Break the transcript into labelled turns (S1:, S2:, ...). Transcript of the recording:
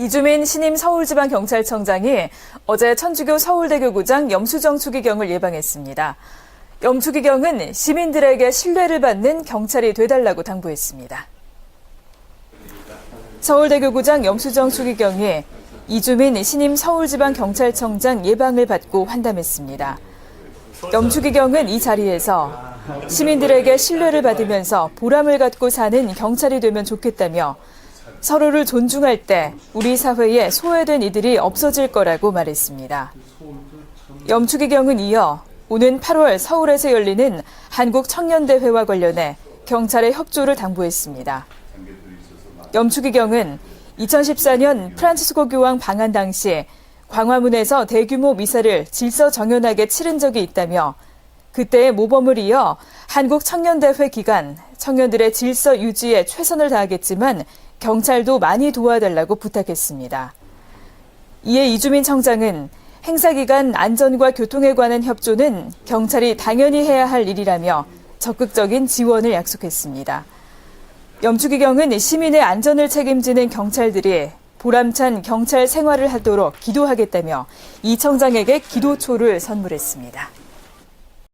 S1: 이주민 신임 서울지방경찰청장이 어제 천주교 서울대교구장 염수정 추기경을 예방했습니다. 염추기경은 시민들에게 신뢰를 받는 경찰이 되달라고 당부했습니다. 서울대교구장 염수정 추기경이 이주민 신임 서울지방경찰청장 예방을 받고 환담했습니다. 염추기경은 이 자리에서 시민들에게 신뢰를 받으면서 보람을 갖고 사는 경찰이 되면 좋겠다며 서로를 존중할 때 우리 사회에 소외된 이들이 없어질 거라고 말했습니다. 염추기경은 이어 오는 8월 서울에서 열리는 한국 청년대회와 관련해 경찰의 협조를 당부했습니다. 염추기경은 2014년 프란치스코 교황 방한 당시 광화문에서 대규모 미사를 질서 정연하게 치른 적이 있다며 그때의 모범을 이어 한국 청년대회 기간 청년들의 질서 유지에 최선을 다하겠지만 경찰도 많이 도와달라고 부탁했습니다. 이에 이주민 청장은 행사 기간 안전과 교통에 관한 협조는 경찰이 당연히 해야 할 일이라며 적극적인 지원을 약속했습니다. 염주기경은 시민의 안전을 책임지는 경찰들이 보람찬 경찰 생활을 하도록 기도하겠다며 이 청장에게 기도초를 선물했습니다.